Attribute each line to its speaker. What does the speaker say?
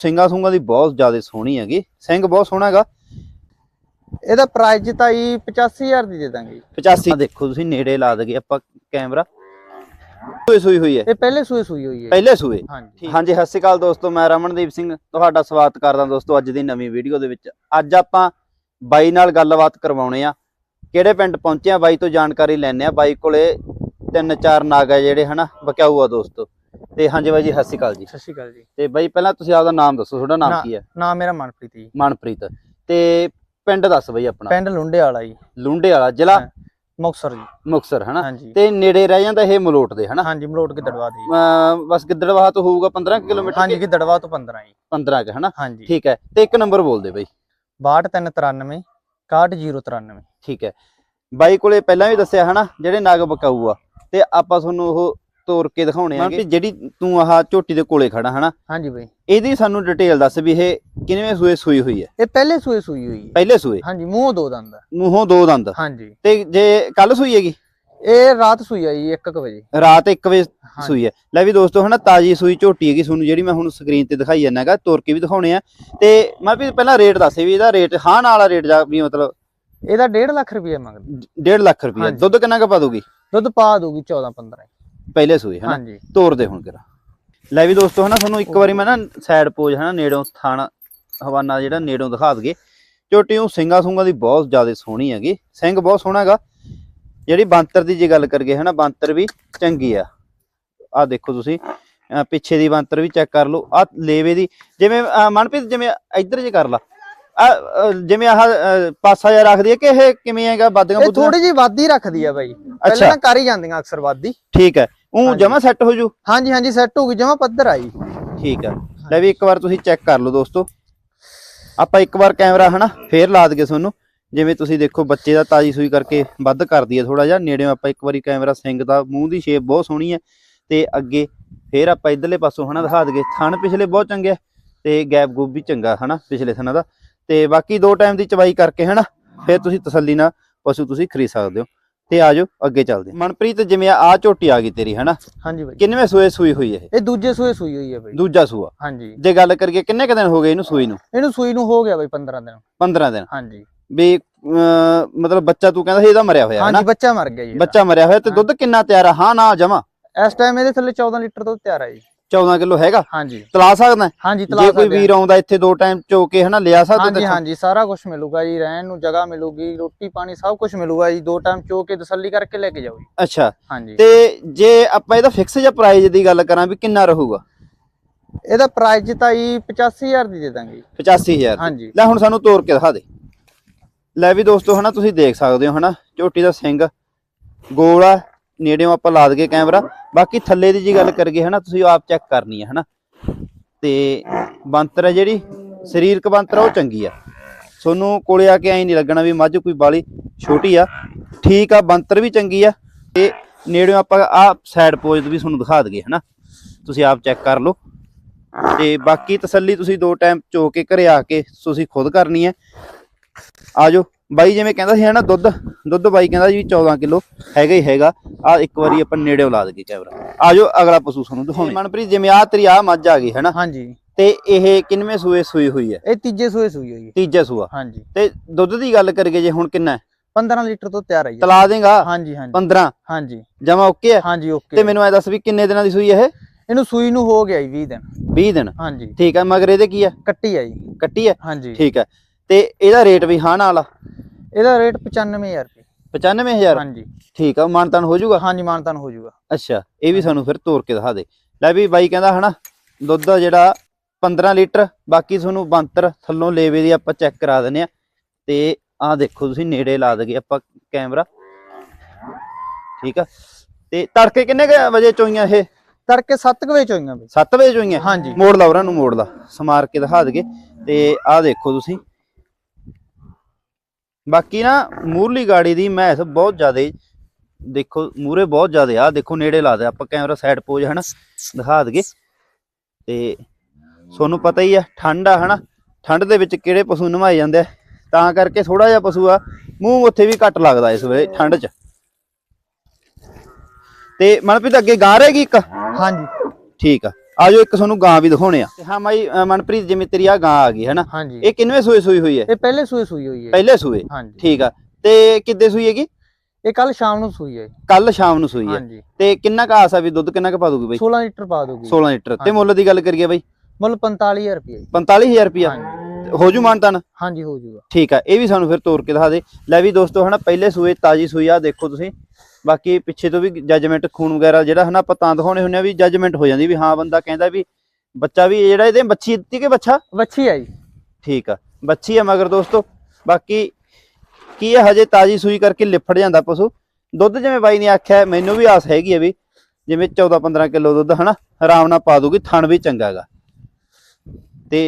Speaker 1: ਸਿੰਘਾ ਸੁੰਗਾ ਦੀ ਬਹੁਤ ਜ਼ਿਆਦਾ ਸੋਹਣੀ ਹੈਗੀ। ਸਿੰਘ ਬਹੁਤ ਸੋਹਣਾ ਹੈਗਾ।
Speaker 2: ਇਹਦਾ ਪ੍ਰਾਈਸ ਤਾਂ ਜੀ 85000 ਦੀ ਦੇ ਦਾਂਗੇ ਜੀ।
Speaker 1: 85 ਦੇਖੋ ਤੁਸੀਂ ਨੇੜੇ ਲਾ ਦਗੇ ਆਪਾਂ ਕੈਮਰਾ। ਸੂਈ ਸੂਈ ਹੋਈ ਹੈ।
Speaker 2: ਇਹ ਪਹਿਲੇ ਸੂਏ ਸੂਈ ਹੋਈ ਹੈ।
Speaker 1: ਪਹਿਲੇ ਸੂਏ?
Speaker 2: ਹਾਂਜੀ।
Speaker 1: ਹਾਂਜੀ ਸਤਿ ਸ਼੍ਰੀ ਅਕਾਲ ਦੋਸਤੋ ਮੈਂ ਰਮਨਦੀਪ ਸਿੰਘ। ਤੁਹਾਡਾ ਸਵਾਗਤ ਕਰਦਾ ਦੋਸਤੋ ਅੱਜ ਦੀ ਨਵੀਂ ਵੀਡੀਓ ਦੇ ਵਿੱਚ। ਅੱਜ ਆਪਾਂ ਬਾਈ ਨਾਲ ਗੱਲਬਾਤ ਕਰਵਾਉਣੇ ਆ। ਕਿਹੜੇ ਪਿੰਡ ਪਹੁੰਚੇ ਆ ਬਾਈ ਤੋਂ ਜਾਣਕਾਰੀ ਲੈਣੇ ਆ। ਬਾਈ ਕੋਲੇ ਤਿੰਨ ਚਾਰ ਨਾਗ ਆ ਜਿਹੜੇ ਹਨਾ ਬਕਿਆਊ ਆ ਦੋਸਤੋ। ਤੇ ਹਾਂਜੀ ਬਾਈ ਜੀ ਸਤਿ ਸ਼੍ਰੀ ਅਕਾਲ ਜੀ।
Speaker 2: ਸਤਿ ਸ਼੍ਰੀ ਅਕਾਲ ਜੀ।
Speaker 1: ਤੇ ਬਾਈ ਪਹਿਲਾਂ ਤੁਸੀਂ ਆਪਦਾ ਨਾਮ ਦੱਸੋ ਤੁਹਾਡਾ ਨਾਮ ਕੀ ਹੈ?
Speaker 2: ਨਾਮ ਮੇਰਾ ਮਨਪ੍ਰੀਤ ਜੀ।
Speaker 1: ਮਨਪ੍ਰੀਤ। ਤੇ ਪਿੰਡ ਦੱਸ ਬਾਈ ਆਪਣਾ।
Speaker 2: ਪਿੰਡ ਲੁੰਡੇ ਵਾਲਾ ਜੀ।
Speaker 1: ਲੁੰਡੇ ਵਾਲਾ ਜ਼ਿਲ੍ਹਾ?
Speaker 2: ਹਾਂ। ਮੁਕਤਸਰ ਜੀ।
Speaker 1: ਮੁਕਤਸਰ ਹਨਾ? ਤੇ ਨੇੜੇ ਰਹਿ ਜਾਂਦਾ ਇਹ ਮਲੋਟ ਦੇ ਹਨਾ?
Speaker 2: ਹਾਂਜੀ ਮਲੋਟ ਕੇ ਦੜਵਾ ਦੀ
Speaker 1: ਬਸ ਗਿੱਦੜਵਾਹ ਤੋਂ ਹੋਊਗਾ 15 ਕਿਲੋਮੀਟਰ
Speaker 2: ਹਾਂਜੀ ਕਿ ਦੜਵਾ ਤੋਂ 15 ਜੀ।
Speaker 1: 15 ਕੇ ਹਨਾ?
Speaker 2: ਹਾਂਜੀ।
Speaker 1: ਠੀਕ ਹੈ। ਤੇ ਇੱਕ ਨੰਬਰ ਬੋਲ ਦੇ ਬਾਈ।
Speaker 2: 6293 61093
Speaker 1: ਠੀਕ ਹੈ। ਬਾਈ ਕੋਲੇ ਪਹਿਲਾਂ ਵੀ ਦੱਸਿਆ ਹਨਾ? ਜਿਹੜੇ ਨਾਗ ਬਕਾਊ ਆ। ਤੇ ਆਪਾਂ ਤੁਹਾਨੂੰ ਉਹ ਤੋੜ ਕੇ ਦਿਖਾਉਣੇ ਆ ਵੀ ਜਿਹੜੀ ਤੂੰ ਆਹ ਝੋਟੀ ਦੇ ਕੋਲੇ ਖੜਾ ਹਨਾ?
Speaker 2: ਹਾਂਜੀ ਬਈ।
Speaker 1: ਇਹਦੀ ਸਾਨੂੰ ਡਿਟੇਲ ਦੱਸ ਵੀ ਇਹ ਕਿੰਨਵੇਂ ਸੂਏ ਸੂਈ ਹੋਈ ਹੈ।
Speaker 2: ਇਹ ਪਹਿਲੇ ਸੂਏ ਸੂਈ ਹੋਈ ਹੈ।
Speaker 1: ਪਹਿਲੇ ਸੂਏ?
Speaker 2: ਹਾਂਜੀ ਮੂੰਹ ਦੋ ਦੰਦ।
Speaker 1: ਮੂੰਹੋਂ ਦੋ ਦੰਦ।
Speaker 2: ਹਾਂਜੀ।
Speaker 1: ਤੇ ਜੇ ਕੱਲ ਸੂਈ ਹੈਗੀ?
Speaker 2: ਇਹ ਰਾਤ ਸੂਈ ਆ ਜੀ 1 ਵਜੇ।
Speaker 1: ਰਾਤ 1 ਵਜੇ। ਸੂਈ ਹੈ। ਲੈ ਵੀ ਦੋਸਤੋ ਹਨਾ ਤਾਜੀ ਸੂਈ ਝੋਟੀ ਹੈਗੀ ਤੁਹਾਨੂੰ ਜਿਹੜੀ ਮੈਂ ਹੁਣ ਸਕਰੀਨ ਤੇ ਦਿਖਾਈ ਜਾਂਦਾ ਹੈਗਾ ਤੋੜ ਕੇ ਵੀ ਦਿਖਾਉਣੇ ਆ। ਤੇ ਮੈਂ ਵੀ ਪਹਿਲਾਂ ਰੇਟ ਦੱਸੇ ਵੀ ਇਹਦਾ ਰੇਟ ਹਾਂ ਵਾਲਾ ਰੇਟ ਜਾ ਵੀ ਮਤਲਬ
Speaker 2: ਇਹਦਾ 1.5 ਲੱਖ ਰੁਪਏ ਮੰਗਦੇ।
Speaker 1: 1.5 ਲੱਖ ਰੁਪਏ। ਦੁੱਧ ਕਿੰਨਾ ਕੁ ਪਾ ਦੂਗੀ
Speaker 2: ਦੁੱਧ ਪਾ ਦੂਗੀ 14 15
Speaker 1: ਪਹਿਲੇ ਸੂਏ ਹਨਾ?
Speaker 2: ਹਾਂਜੀ।
Speaker 1: ਤੋਰ ਦੇ ਹੁਣ ਕਿਰਾ ਲੈ ਵੀ ਦੋਸਤੋ ਹਨਾ ਤੁਹਾਨੂੰ ਇੱਕ ਵਾਰੀ ਮੈਂ ਨਾ ਸਾਈਡ ਪੋਜ ਹਨਾ ਨੇੜੋਂ ਥਾਣਾ ਹਵਾਨਾ ਜਿਹੜਾ ਨੇੜੋਂ ਦਿਖਾ ਦਗੇ ਉਹ ਸਿੰਘਾ ਸੁੰਗਾ ਦੀ ਬਹੁਤ ਜ਼ਿਆਦਾ ਸੋਹਣੀ ਹੈਗੀ। ਸਿੰਘ ਬਹੁਤ ਸੋਹਣਾ ਹੈਗਾ। ਜਿਹੜੀ ਬਾਂਤਰ ਦੀ ਜੇ ਗੱਲ ਕਰਗੇ ਹਨਾ ਬਾਂਤਰ ਵੀ ਚੰਗੀ ਆ। ਆ ਦੇਖੋ ਤੁਸੀਂ ਪਿੱਛੇ ਦੀ ਬਾਂਤਰ ਵੀ ਚੈੱਕ ਕਰ ਲਓ। ਆ ਲੇਵੇ ਦੀ ਜਿਵੇਂ ਮਨਪ੍ਰੀਤ ਜਿਵੇਂ ਇੱਧਰ ਜੇ ਕਰ ਲਾ। ਆ ਜਿਵੇਂ ਆਹ ਪਾਸਾ ਜਿਹਾ ਰੱਖਦੀ ਹੈ ਕਿ ਇਹ ਕਿਵੇਂ ਹੈਗਾ
Speaker 2: ਇਹ
Speaker 1: ਬੁੱਧੀਆਂ?
Speaker 2: ਥੋੜੀ ਜੀ ਵਾਦੀ ਰੱਖਦੀ ਆ ਬਾਈ। ਪਹਿਲਾਂ ਕਰ ਹੀ ਜਾਂਦੀਆਂ ਅਕਸਰ ਵਾਦੀ
Speaker 1: ਠੀਕ ਹੈ। ਉਹ। ਜਮਾ ਸੈੱਟ ਹੋ ਜੂ
Speaker 2: ਹਾਂਜੀ ਹਾਂਜੀ ਸੈੱਟ ਹੋ ਗਈ ਜਮਾ ਪੱਧਰ ਆਈ।
Speaker 1: ਠੀਕ ਆ। ਲੈ ਵੀ ਇੱਕ ਵਾਰ ਤੁਸੀਂ ਚੈੱਕ ਕਰ ਲਓ ਦੋਸਤੋ। ਆਪਾਂ ਇੱਕ ਵਾਰ ਕੈਮਰਾ ਹਨਾ ਫੇਰ ਲਾ ਦਗੇ ਤੁਹਾਨੂੰ। ਜਿਵੇਂ ਤੁਸੀਂ ਦੇਖੋ ਬੱਚੇ ਦਾ ਤਾਜੀ ਸੂਈ ਕਰਕੇ ਵੱਧ ਕਰਦੀ ਹੈ ਥੋੜਾ ਜਿਹਾ। ਨੇੜਿਓਂ ਆਪਾਂ ਇੱਕ ਵਾਰੀ ਕੈਮਰਾ ਸਿੰਘ ਦਾ ਮੂੰਹ ਦੀ ਸ਼ੇਪ ਬਹੁਤ ਸੋਹਣੀ ਹੈ ਤੇ ਅੱਗੇ ਫੇਰ ਆਪਾਂ ਇਧਰਲੇ ਪਾਸੋਂ ਹਨਾ ਦਿਖਾ ਦਗੇ ਥਣ ਪਿਛਲੇ ਬਹੁਤ ਚੰਗੇ ਤੇ ਗੈਪ ਗੂਪ ਵੀ ਚੰਗਾ ਹਨਾ ਪਿਛਲੇ ਥਣਾਂ ਦਾ। ਤੇ ਬਾਕੀ ਦੋ ਟਾਈਮ ਦੀ ਚਵਾਈ ਕਰਕੇ ਹਨਾ ਫੇਰ ਤੁਸੀਂ ਤਸੱਲੀ ਨਾਲ ਪਸ਼ੂ ਤੁਸੀਂ ਖਰੀਦ ਸਕਦੇ ਹੋ। ਤੇ ਆਜੋ ਅੱਗੇ ਚੱਲਦੇ ਹਾਂ। ਮਨਪ੍ਰੀਤ ਜਿਵੇਂ ਆ ਝੋਟੀ ਆ ਗਈ ਤੇਰੀ ਹਨਾ?
Speaker 2: ਹਾਂਜੀ ਬਾਈ।
Speaker 1: ਕਿੰਨਵੇਂ ਸੂਏ ਸੂਈ ਹੋਈ ਇਹ?
Speaker 2: ਇਹ ਦੂਜੇ ਸੂਏ ਸੂਈ ਹੋਈ ਹੈ ਬਾਈ।
Speaker 1: ਦੂਜਾ ਸੂਆ।
Speaker 2: ਹਾਂਜੀ।
Speaker 1: ਜੇ ਗੱਲ ਕਰੀਏ ਕਿੰਨੇ ਕ ਦਿਨ ਹੋ ਗਏ ਇਹਨੂੰ ਸੂਈ ਨੂੰ?
Speaker 2: ਇਹਨੂੰ ਸੂਈ ਨੂੰ ਹੋ ਗਿਆ ਬਾਈ 15 ਦਿਨ।
Speaker 1: 15 ਦਿਨ।
Speaker 2: ਹਾਂਜੀ।
Speaker 1: ਵੀ ਅਮ, ਮਤਲਬ ਬੱਚਾ ਤੂੰ ਕਹਿੰਦਾ ਸੀ ਇਹਦਾ ਮਰਿਆ ਹੋਇਆ ਹੈ
Speaker 2: ਹਾਂਜੀ ਬੱਚਾ ਮਰ ਗਿਆ ਜੀ ਇਹਦਾ।
Speaker 1: ਬੱਚਾ ਮਰਿਆ ਹੋਇਆ ਤੇ। ਦੁੱਧ ਕਿੰਨਾ ਤਿਆਰ ਆ? ਹਾਂ ਨਾ ਜਮਾ?
Speaker 2: ਇਸ ਟਾਈਮ ਇਹਦੇ ਥੱਲੇ 14 ਲੀਟਰ ਦੁੱਧ ਤਿਆਰ ਹੈ ਜੀ।
Speaker 1: 14 ਕਿਲੋ ਹੈਗਾ।
Speaker 2: ਹਾਂਜੀ।
Speaker 1: ਤਲਾ ਸਕਦਾ ਹੈ?
Speaker 2: ਹਾਂਜੀ ਤਲਾ
Speaker 1: ਜੇ ਕੋਈ ਵੀਰ ਆਉਂਦਾ ਇੱਥੇ ਦੋ ਟਾਈਮ ਚੋ ਕੇ ਹਨਾ ਲਿਆ। ਸਕਦਾ
Speaker 2: ਹਾਂਜੀ। ਹਾਂਜੀ ਸਾਰਾ ਕੁਝ ਮਿਲੂਗਾ ਜੀ ਰਹਿਣ ਨੂੰ ਜਗ੍ਹਾ ਮਿਲੂਗੀ ਰੋਟੀ ਪਾਣੀ ਸਭ ਕੁਝ ਮਿਲੂਗਾ ਜੀ ਦੋ ਟਾਈਮ ਚੋ ਕੇ ਤਸੱਲੀ ਕਰਕੇ ਲੈ ਕੇ ਜਾਓ ਜੀ।
Speaker 1: ਅੱਛਾ।
Speaker 2: ਹਾਂਜੀ।
Speaker 1: ਤੇ ਜੇ ਆਪਾਂ ਇਹਦਾ ਫਿਕਸ ਜਾਂ ਪ੍ਰਾਈਸ ਦੀ ਗੱਲ ਕਰਾਂ ਵੀ ਕਿੰਨਾ ਰਹੂਗਾ?
Speaker 2: ਇਹਦਾ ਪ੍ਰਾਈਸ ਤਾਂ ਜੀ 85000 ਦੀ ਦੇ ਦਾਂਗੇ ਜੀ।
Speaker 1: 85000
Speaker 2: ਹਾਂਜੀ।
Speaker 1: ਲੈ ਹੁਣ ਸਾਨੂੰ ਤੋੜ ਕੇ ਦਿਖਾ ਦੇ। ਲੈ ਵੀ ਦੋਸਤੋ ਹਨਾ ਤੁਸੀਂ ਦੇਖ ਸਕਦੇ ਹੋ ਹਨਾ ਝੋਟੀ ਦਾ ਸਿੰਘ ਗੋਲ ਆ ਨੇੜਿਓਂ ਆਪਾਂ ਲਾ ਦਗੇ ਕੈਮਰਾ। ਬਾਕੀ ਥੱਲੇ ਦੀ ਜੀ ਗੱਲ ਕਰਗੇ ਹਨਾ, ਤੁਸੀਂ ਆਪ ਚੈੱਕ ਕਰਨੀ ਹੈ ਹਨਾ। ਤੇ ਬੰਤਰ ਹੈ ਜਿਹੜੀ, ਸਰੀਰਕ ਬੰਤਰ ਆ, ਉਹ ਚੰਗੀ ਆ। ਤੁਹਾਨੂੰ ਕੋਲੇ ਆ ਕੇ ਐਂ ਨਹੀਂ ਲੱਗਣਾ ਵੀ ਮੱਝ ਕੋਈ ਬਾਲੀ ਛੋਟੀ ਆ। ਠੀਕ ਆ, ਬੰਤਰ ਵੀ ਚੰਗੀ ਆ। ਤੇ ਨੇੜਿਓਂ ਆਪਾਂ ਆ ਸਾਈਡ ਪੋਜ ਵੀ ਤੁਹਾਨੂੰ ਦਿਖਾ ਦਗੇ ਹਨਾ। ਤੁਸੀਂ ਆਪ ਚੈੱਕ ਕਰ ਲਓ। ਤੇ ਬਾਕੀ ਤਸੱਲੀ ਤੁਸੀਂ ਦੋ ਟਾਈਮ ਚੋ ਕੇ ਘਰੇ ਆ ਕੇ ਤੁਸੀਂ ਖੁਦ ਕਰਨੀ ਹੈ ਆਜੋ ਬਾਈ ਜਿਵੇਂ ਕਹਿੰਦਾ ਸੀ ਹਨਾ ਦੁੱਧ ਦੁੱਧ ਬਾਈ ਕਹਿੰਦਾ ਜੀ 14 ਕਿਲੋ ਹੈਗਾ ਹੀ ਹੈਗਾ। ਆ ਇੱਕ ਵਾਰੀ ਆਪਾਂ ਨੇੜੇੋਂ ਲਾ ਦਈਏ ਕੈਮਰਾ। ਆਜੋ ਅਗਲਾ ਪਸ਼ੂ ਤੁਹਾਨੂੰ ਦਿਖਾਉਣੇ। ਮਨਪ੍ਰੀਤ ਜਿਵੇਂ ਆ ਤੇਰੀ ਆ ਮੱਝ ਆ ਗਈ ਹਨਾ?
Speaker 2: ਹਾਂਜੀ।
Speaker 1: ਤੇ ਇਹ ਕਿੰਨਵੇਂ ਸੂਏ ਸੂਈ ਹੋਈ ਹੈ?
Speaker 2: ਇਹ ਤੀਜੇ ਸੂਏ ਸੂਈ ਹੋਈ ਹੈ।
Speaker 1: ਤੀਜਾ ਸੂਆ।
Speaker 2: ਹਾਂਜੀ।
Speaker 1: ਤੇ ਦੁੱਧ ਦੀ ਗੱਲ ਕਰੀਏ ਜੇ ਹੁਣ ਕਿੰਨਾ ਹੈ?
Speaker 2: 15 ਲੀਟਰ ਤੋਂ ਤਿਆਰ ਹੈ ਜੀ।
Speaker 1: ਤਲਾ ਦੇਗਾ?
Speaker 2: ਹਾਂਜੀ ਹਾਂਜੀ।
Speaker 1: 15
Speaker 2: ਹਾਂਜੀ।
Speaker 1: ਜਮਾ ਓਕੇ ਹੈ?
Speaker 2: ਹਾਂਜੀ
Speaker 1: ਤੇ
Speaker 2: ਓਕੇ
Speaker 1: ਮੈਨੂੰ ਐ ਦੱਸ ਵੀ ਕਿੰਨੇ ਦਿਨਾਂ ਦੀ ਸੂਈ ਹੈ ਇਹ?
Speaker 2: ਇਹਨੂੰ ਸੂਈ ਨੂੰ ਹੋ ਗਿਆ ਜੀ 20 ਦਿਨ।
Speaker 1: 20 ਦਿਨ?
Speaker 2: ਹਾਂਜੀ।
Speaker 1: ਠੀਕ ਹੈ ਮਗਰ ਇਹਦੇ ਕੀ ਹੈ?
Speaker 2: ਕੱਟੀ ਆ ਜੀ।
Speaker 1: ਕੱਟੀ ਹੈ?
Speaker 2: ਹਾਂਜੀ।
Speaker 1: ਠੀਕ ਹੈ। ਤੇ ਇਹਦਾ ਰੇਟ ਵੀ ਹਾਂ ਨਾਲ
Speaker 2: ਇਹਦਾ ਰੇਟ 95000 ਰੁਪਏ।
Speaker 1: 95000
Speaker 2: ਹਾਂਜੀ।
Speaker 1: ਠੀਕ ਆ ਮਾਨਤਾਨ ਹੋ ਜਾਊਗਾ?
Speaker 2: ਹਾਂਜੀ ਮਾਨਤਾਨ ਹੋ ਜਾਊਗਾ।
Speaker 1: ਅੱਛਾ ਇਹ ਵੀ ਸਾਨੂੰ ਫਿਰ ਤੋੜ ਕੇ ਦਿਖਾ ਦੇ। ਲੈ ਵੀ ਬਾਈ ਕਹਿੰਦਾ ਹਨਾ ਦੁੱਧ ਦਾ ਜਿਹੜਾ 15 ਲੀਟਰ ਬਾਕੀ ਤੁਹਾਨੂੰ ਬੰਤਰ ਥੱਲੋਂ ਲੇਵੇ ਦੀ ਆਪਾਂ ਚੈੱਕ ਕਰਾ ਦਿੰਨੇ ਆ। ਤੇ ਆਹ ਦੇਖੋ ਤੁਸੀਂ ਨੇੜੇ ਲਾ ਦਗੇ ਆਪਾਂ ਕੈਮਰਾ। ਠੀਕ ਆ। ਤੇ ਤੜਕੇ ਕਿੰਨੇ ਵਜੇ ਚੋਈਆਂ ਇਹ?
Speaker 2: ਤੜਕੇ 7 ਵਜੇ ਚੋਈਆਂ ਬਈ।
Speaker 1: 7 ਵਜੇ ਚੋਈਆਂ?
Speaker 2: ਹਾਂਜੀ।
Speaker 1: ਮੋੜ ਲਾ ਉਹਨਾਂ ਨੂੰ ਮੋੜ ਲਾ। ਸਮਾਰ ਕੇ ਦਿਖਾ ਦਗੇ। ਤੇ ਆਹ ਦੇਖੋ ਤੁਸੀਂ ਬਾਕੀ ਨਾ ਮੂਰਲੀ ਗਾੜੀ ਦੀ ਮੈਸ ਬਹੁਤ ਜ਼ਿਆਦਾ ਦੇਖੋ ਮੂਰੇ ਬਹੁਤ ਜ਼ਿਆਦਾ ਆ। ਦੇਖੋ ਨੇੜੇ ਲਾ ਦੇ। ਆਪਾਂ ਕੈਮਰਾ ਸਾਈਡ ਪੋਜ ਹਨਾ ਦਿਖਾ ਦਗੇ ਤੇ ਤੁਹਾਨੂੰ ਪਤਾ ਹੀ ਆ ਠੰਡ ਆ ਹਨਾ। ਠੰਡ ਦੇ ਵਿੱਚ ਕਿਹੜੇ ਪਸ਼ੂ ਨਵਾਏ ਜਾਂਦੇ ਆ? ਤਾਂ ਕਰਕੇ ਥੋੜਾ ਜਿਹਾ ਪਸ਼ੂ ਆ ਮੂੰਹ ਉੱਥੇ ਵੀ ਘੱਟ ਲੱਗਦਾ ਇਸ ਵੇਲੇ ਠੰਡ 'ਚ। ਤੇ ਮਨਪ੍ਰੀਤ ਅੱਗੇ ਗਾਂ ਰਹੇਗੀ ਇੱਕ?
Speaker 2: ਹਾਂਜੀ।
Speaker 1: ਠੀਕ ਆ। ਆਜੋ ਇੱਕ ਤੁਹਾਨੂੰ ਗਾਂ ਵੀ ਦਿਖਾਉਣੇ ਆ। ਹਾਂ ਮਾਈ ਮਨਪ੍ਰੀਤ ਜਿਵੇਂ ਤੇਰੀ ਆ ਗਾਂ ਆ ਗਈ ਹੈ ਨਾ ਇਹ ਕਿੰਨਵੇਂ ਸੂਏ ਸੂਈ ਹੋਈ ਹੈ?
Speaker 2: ਇਹ ਪਹਿਲੇ ਸੂਏ ਸੂਈ ਹੋਈ ਹੈ।
Speaker 1: ਪਹਿਲੇ ਸੂਏ?
Speaker 2: ਹਾਂਜੀ।
Speaker 1: ਠੀਕ ਆ। ਤੇ ਕਿੱਦੇ ਸੂਈ ਹੈਗੀ?
Speaker 2: ਇਹ ਕੱਲ ਸ਼ਾਮ ਨੂੰ ਸੂਈ ਹੈ।
Speaker 1: ਕੱਲ ਸ਼ਾਮ ਨੂੰ ਸੂਈ ਹੈ। ਤੇ ਕਿੰਨਾ ਕੁ ਆਸ ਆ ਵੀ ਦੁੱਧ ਕਿੰਨਾ ਕੁ ਪਾ ਦੂਗੀ ਬਾਈ?
Speaker 2: 16 ਲੀਟਰ ਪਾ ਦੋਗੀ।
Speaker 1: 16 ਲੀਟਰ। ਤੇ। ਮੁੱਲ ਦੀ ਗੱਲ ਕਰੀਏ ਬਾਈ?
Speaker 2: ਮੁੱਲ 45000 ਰੁਪਏ ਜੀ।
Speaker 1: 45000 ਰੁਪਿਆ
Speaker 2: ਹਾਂਜੀ।
Speaker 1: ਹੋ ਜੂ ਮਾਨਤਨ?
Speaker 2: ਹਾਂਜੀ ਹੋ ਜਾਊਗਾ
Speaker 1: ਠੀਕ ਆ। ਇਹ ਵੀ ਸਾਨੂੰ ਫਿਰ ਤੋੜ ਕੇ ਦਿਖਾ ਦੇ। ਲੈ ਵੀ ਦੋਸਤੋ ਹਨਾ ਪਹਿਲੇ ਸੂਏ ਤਾਜੀ ਸੂਈ ਆ ਦੇਖੋ ਤੁਸੀਂ। ਬਾਕੀ ਪਿੱਛੇ ਤੋਂ ਵੀ ਜੱਜਮੈਂਟ ਖੂਨ ਵਗੈਰਾ ਜਿਹੜਾ ਹਨਾ ਆਪਾਂ ਤਾਂ ਦਿਖਾਉਣੇ ਹੁੰਦੇ ਆ ਵੀ ਜੱਜਮੈਂਟ ਹੋ ਜਾਂਦੀ ਵੀ ਹਾਂ ਬੰਦਾ ਕਹਿੰਦਾ ਵੀ ਬੱਚਾ ਵੀ ਜਿਹੜਾ ਇਹਦੇ ਬੱਚੀ ਦਿੱਤੀ ਕਿ ਬੱਚਾ
Speaker 2: ਹੈ ਜੀ।
Speaker 1: ਠੀਕ ਆ ਬੱਚੀ ਆ ਮਗਰ ਦੋਸਤੋ ਬਾਕੀ ਕੀ ਹੈ ਹਜੇ ਤਾਜੀ ਸੂਈ ਕਰਕੇ ਲਿਫੜ ਜਾਂਦਾ ਪਸ਼ੂ। ਦੁੱਧ ਜਿਵੇਂ ਬਾਈ ਨੇ ਆਖਿਆ ਮੈਨੂੰ ਵੀ ਆਸ ਹੈਗੀ ਆ ਵੀ ਜਿਵੇਂ 14 15 ਕਿਲੋ ਦੁੱਧ ਹਨਾ ਆਰਾਮ ਨਾਲ ਪਾ ਦੂਗੀ ਥਣ ਵੀ ਚੰਗਾ ਗਾ ਤੇ